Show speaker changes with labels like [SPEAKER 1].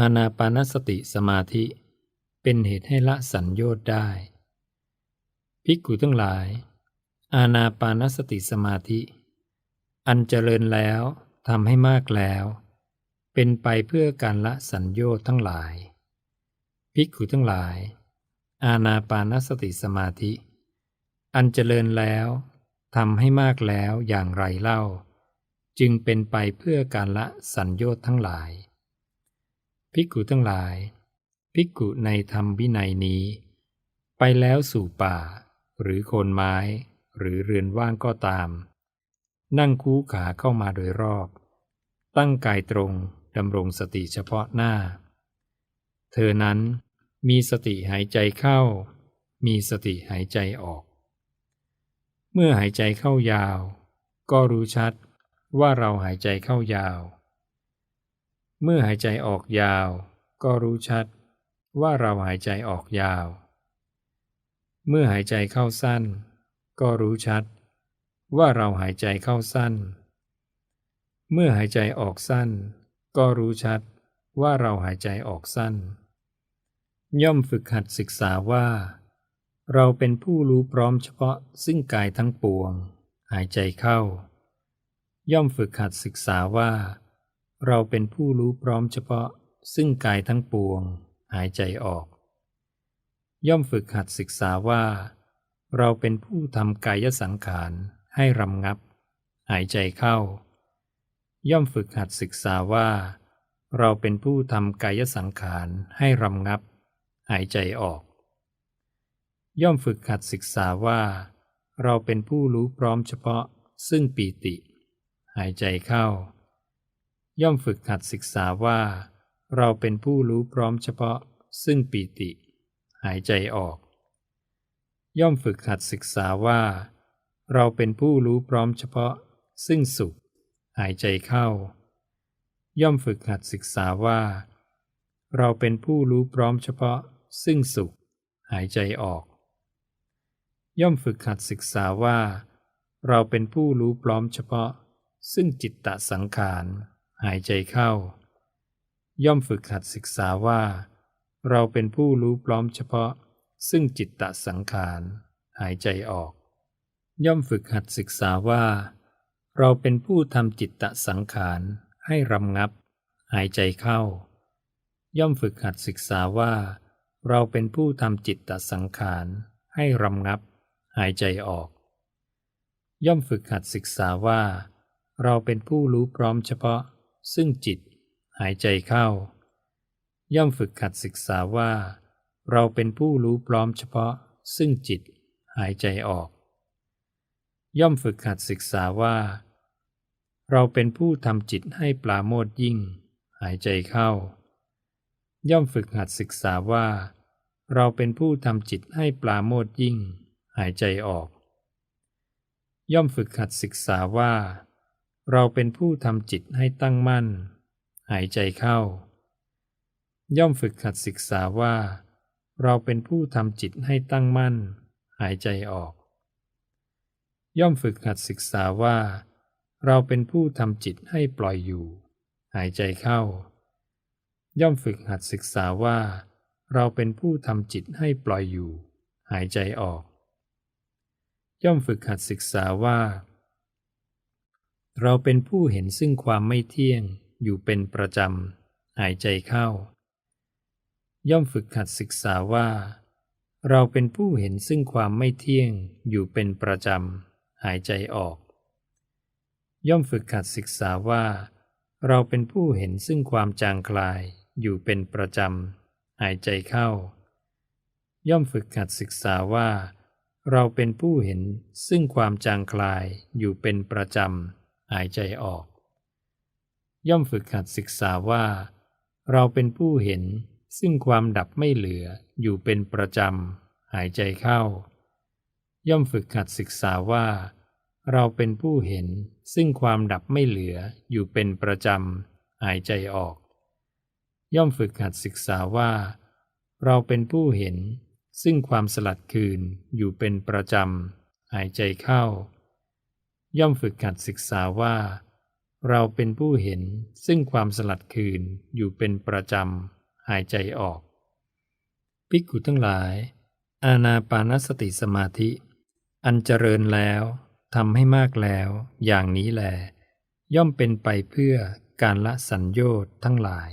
[SPEAKER 1] อานาปานสติสมาธิ เป็นเหตุให้ละสัญโยชน์ได้ ภิกขุทั้งหลาย อานาปานสติสมาธิ อันเจริญแล้วทำให้มากแล้ว เป็นไปเพื่อการละสัญโยชน์ทั้งหลาย ภิกขุทั้งหลาย อานาปานสติสมาธิ อันเจริญแล้วทำให้มากแล้วอย่างไรเล่า จึงเป็นไปเพื่อการละสัญโยชน์ทั้งหลาย ภิกขุทั้งหลาย ภิกขุในธรรมวินัยนี้ ไปแล้วสู่ป่า หรือโคนไม้ หรือเรือนว่างก็ตาม นั่งคูขาเข้ามาโดยรอบ ตั้งกายตรงดำรงสติเฉพาะหน้า เธอนั้นมีสติหายใจเข้า มีสติหายใจออก เมื่อหายใจเข้ายาว ก็รู้ชัดว่าเราหายใจเข้ายาว เมื่อหายใจออกยาว ก็รู้ชัดว่าเราหายใจออกยาว เมื่อหายใจเข้าสั้น ก็รู้ชัด ว่าเราหายใจเข้าสั้น เมื่อหายใจออกสั้น ก็รู้ชัดว่าเราหายใจออกสั้น ย่อมฝึกหัดศึกษาว่า เราเป็นผู้รู้พร้อมเฉพาะซึ่งกายทั้งปวง หายใจเข้า ย่อมฝึกหัดศึกษาว่า เราเป็นผู้รู้พร้อมเฉพาะ ซึ่งกายทั้งปวง หายใจออก ย่อมฝึกหัดศึกษาว่า เราเป็นผู้ทำกายสังขารให้รำงับ หายใจเข้า ย่อมฝึกหัดศึกษาว่า เราเป็นผู้ทำกายสังขารให้รำงับ หายใจออก ย่อมฝึกหัดศึกษาว่า เราเป็นผู้รู้พร้อมเฉพาะ ซึ่งปีติ หายใจเข้า ย่อมฝึกหัดศึกษาว่า เราเป็นผู้รู้พร้อมเฉพาะ ซึ่งปีติ หายใจออก ย่อมฝึกหัดศึกษาว่า เราเป็นผู้รู้พร้อมเฉพาะ ซึ่งสุข หายใจเข้า ย่อมฝึกหัดศึกษาว่า เราเป็นผู้รู้พร้อมเฉพาะ ซึ่งสุข หายใจออก ย่อมฝึกหัดศึกษาว่า เราเป็นผู้รู้พร้อมเฉพาะ ซึ่งจิตตสังขาร หายใจเข้า ย่อมฝึกหัดศึกษาว่า เราเป็นผู้รู้พร้อมเฉพาะ ซึ่งจิตตสังขาร หายใจออก ย่อมฝึกหัดศึกษาว่า เราเป็นผู้ทำจิตตสังขารให้รำงับ หายใจเข้า ย่อมฝึกหัดศึกษาว่า เราเป็นผู้ทำจิตตสังขาร ให้รำงับ หายใจออก ย่อมฝึกหัดศึกษาว่า เราเป็นผู้รู้พร้อมเฉพาะ ซึ่งจิตหายใจเข้า ย่อมฝึกหัดศึกษาว่า เราเป็นผู้รู้พร้อมเฉพาะ ซึ่งจิตหายใจออก ย่อมฝึกหัดศึกษาว่า เราเป็นผู้ทำจิตให้ปลาโมดยิ่ง หายใจเข้า ย่อมฝึกหัดศึกษาว่า เราเป็นผู้ทำจิตให้ปลาโมดยิ่ง หายใจออก ย่อมฝึกหัดศึกษาว่า เราเป็นผู้ทำจิตให้ตั้งมั่น หายใจเข้า ย่อมฝึกหัดศึกษาว่า เราเป็นผู้ทำจิตให้ตั้งมั่น หายใจออก ย่อมฝึกหัดศึกษาว่า เราเป็นผู้ทำจิตให้ปล่อยอยู่ หายใจเข้า ย่อมฝึกหัดศึกษาว่า เราเป็นผู้ทำจิตให้ปล่อยอยู่ หายใจออก ย่อมฝึกหัดศึกษาว่า เราเป็นผู้เห็นซึ่งความไม่เที่ยงอยู่เป็นประจำ หายใจเข้า ย่อมฝึกหัดศึกษาว่า เราเป็นผู้เห็นซึ่งความไม่เที่ยงอยู่เป็นประจำ หายใจออก ย่อมฝึกหัดศึกษาว่า เราเป็นผู้เห็นซึ่งความจางคลายอยู่เป็นประจำ หายใจเข้า ย่อมฝึกหัดศึกษาว่า เราเป็นผู้เห็นซึ่งความจางคลายอยู่เป็นประจำ หายใจออก ย่อมฝึกหัดศึกษาว่า เราเป็นผู้เห็นซึ่งความดับไม่เหลืออยู่เป็นประจำหายใจเข้า ย่อมฝึกหัดศึกษาว่า เราเป็นผู้เห็นซึ่งความดับไม่เหลืออยู่เป็นประจำหายใจออก ย่อมฝึกหัดศึกษาว่า เราเป็นผู้เห็นซึ่งความสลัดคืนอยู่เป็นประจำหายใจเข้า ย่อมฝึกหัดศึกษาว่า เราเป็นผู้เห็นซึ่งความสลัดคืนอยู่เป็นประจำ หายใจออก ภิกขุทั้งหลาย อาณาปานสติสมาธิ อันเจริญแล้วทำให้มากแล้วอย่างนี้แลย่อมเป็นไปเพื่อการละสัญโยชน์ทั้งหลาย